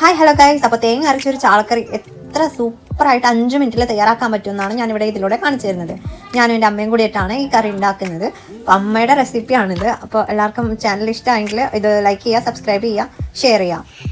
Hi hello guys അപ്പോൾ തേങ്ങ അരച്ചൊരു ചാളക്കറി എത്ര സൂപ്പറായിട്ട് അഞ്ച് മിനിറ്റിൽ തയ്യാറാക്കാൻ പറ്റുമെന്നാണ് ഞാനിവിടെ ഇതിലൂടെ കാണിച്ചു തരുന്നത്. ഞാനും എന്റെ അമ്മയും കൂടിയിട്ടാണ് ഈ കറി ഉണ്ടാക്കുന്നത്. അപ്പോൾ അമ്മയുടെ റെസിപ്പിയാണിത് അപ്പോൾ എല്ലാവർക്കും ചാനൽ ഇഷ്ടമായെങ്കിൽ ഇത് ലൈക്ക് ചെയ്യുക സബ്സ്ക്രൈബ് ചെയ്യുക ഷെയർ ചെയ്യുക.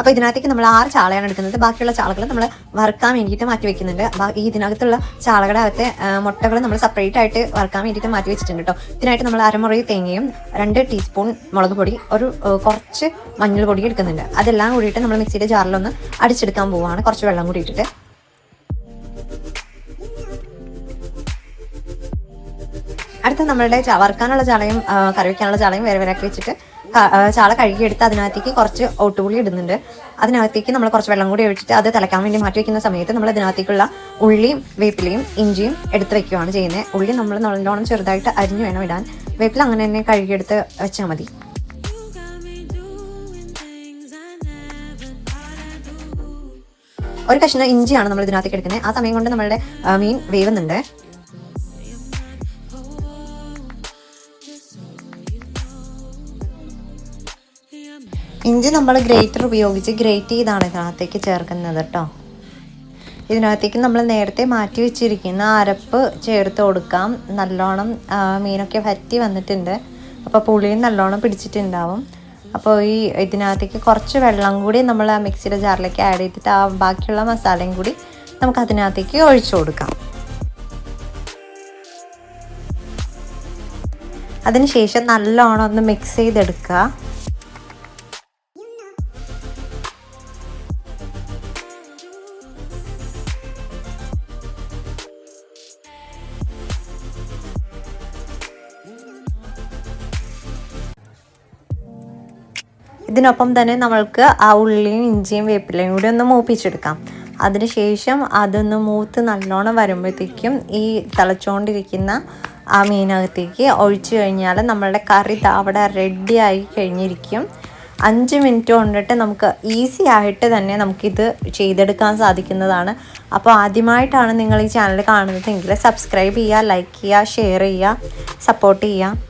അപ്പോൾ ഇതിനകത്തേക്ക് നമ്മൾ ആറ് ചാളയാണ് എടുക്കുന്നത്. ബാക്കിയുള്ള ചാളകൾ നമ്മൾ വറുക്കാൻ വേണ്ടിയിട്ട് മാറ്റി വെക്കുന്നുണ്ട്. ഈ ഇതിനകത്തുള്ള ചാളകളുടെ അകത്തെ മുട്ടകൾ നമ്മൾ സെപ്പറേറ്റ് ആയിട്ട് വറുക്കാൻ വേണ്ടിയിട്ട് മാറ്റി വെച്ചിട്ടുണ്ട് കേട്ടോ ഇതിനായിട്ട് നമ്മൾ അരമുറി തേങ്ങയും രണ്ട് ടീസ്പൂൺ മുളക് പൊടി ഒരു കുറച്ച് മഞ്ഞൾ പൊടി എടുക്കുന്നുണ്ട്. അതെല്ലാം കൂടിയിട്ട് നമ്മൾ മിക്സിയുടെ ജാറിലൊന്ന് അടിച്ചെടുക്കാൻ പോവുകയാണ് കുറച്ച് വെള്ളം കൂടി ഇട്ടിട്ട്. അടുത്ത നമ്മളുടെ വറുക്കാനുള്ള ചാളയും കറി വയ്ക്കാനുള്ള ചാളയും വേറെ വേറെ ആക്കി വെച്ചിട്ട് ചാള കഴുകിയെടുത്ത് അതിനകത്തേക്ക് കുറച്ച് ഓട്ടുപുളി ഇടുന്നുണ്ട്. അതിനകത്തേക്ക് നമ്മൾ കുറച്ച് വെള്ളം കൂടി ഒഴിച്ചിട്ട് അത് തിളക്കാൻ വേണ്ടി മാറ്റി വെക്കുന്ന സമയത്ത് നമ്മൾ അതിനകത്തേക്കുള്ള ഉള്ളിയും വേപ്പിലയും ഇഞ്ചിയും എടുത്ത് വെക്കുകയാണ് ചെയ്യുന്നത്. ഉള്ളി നമ്മൾ നല്ലോണം ചെറുതായിട്ട് അരിഞ്ഞു വേണം ഇടാൻ. വേപ്പില അങ്ങനെ തന്നെ കഴുകിയെടുത്ത് വെച്ചാൽ മതി. ഒരു കഷ്ണം ഇഞ്ചിയാണ് നമ്മൾ ഇതിനകത്തേക്ക് എടുക്കുന്നത്. ആ സമയം കൊണ്ട് നമ്മളുടെ മീൻ വേവുന്നുണ്ട്. ഇഞ്ചി നമ്മൾ ഗ്രേറ്റർ ഉപയോഗിച്ച് ഗ്രേറ്റ് ചെയ്താണ് ഇതിനകത്തേക്ക് ചേർക്കുന്നത് കേട്ടോ. ഇതിനകത്തേക്ക് നമ്മൾ നേരത്തെ മാറ്റി വെച്ചിരിക്കുന്ന അരപ്പ് ചേർത്ത് കൊടുക്കാം. നല്ലോണം മീനൊക്കെ വറ്റി വന്നിട്ടുണ്ട്. അപ്പോൾ പുളിയും നല്ലോണം പിടിച്ചിട്ടുണ്ടാവും. അപ്പോൾ ഈ ഇതിനകത്തേക്ക് കുറച്ച് വെള്ളം കൂടി നമ്മൾ ആ മിക്സിയുടെ ജാറിലേക്ക് ആഡ് ചെയ്തിട്ട് ആ ബാക്കിയുള്ള മസാലയും കൂടി നമുക്ക് അതിനകത്തേക്ക് ഒഴിച്ചു കൊടുക്കാം. അതിനുശേഷം നല്ലോണം ഒന്ന് മിക്സ് ചെയ്തെടുക്കുക. ഇതിനൊപ്പം തന്നെ നമ്മൾക്ക് ആ ഉള്ളിയും ഇഞ്ചിയും വേപ്പിലയും കൂടി ഒന്ന് മൂപ്പിച്ചെടുക്കാം. അതിനുശേഷം അതൊന്ന് മൂത്ത് നല്ലോണം വരുമ്പോഴത്തേക്കും ഈ തിളച്ചുകൊണ്ടിരിക്കുന്ന ആ മീനകത്തേക്ക് ഒഴിച്ചു കഴിഞ്ഞാൽ നമ്മളുടെ കറി താവിടെ റെഡി ആയി കഴിഞ്ഞിരിക്കും. അഞ്ച് മിനിറ്റ് കൊണ്ടിട്ട് നമുക്ക് ഈസി ആയിട്ട് തന്നെ നമുക്കിത് ചെയ്തെടുക്കാൻ സാധിക്കുന്നതാണ്. അപ്പോൾ ആദ്യമായിട്ടാണ് നിങ്ങൾ ഈ ചാനൽ കാണുന്നതെങ്കിൽ സബ്സ്ക്രൈബ് ചെയ്യുക ലൈക്ക് ചെയ്യുക ഷെയർ ചെയ്യുക സപ്പോർട്ട് ചെയ്യുക.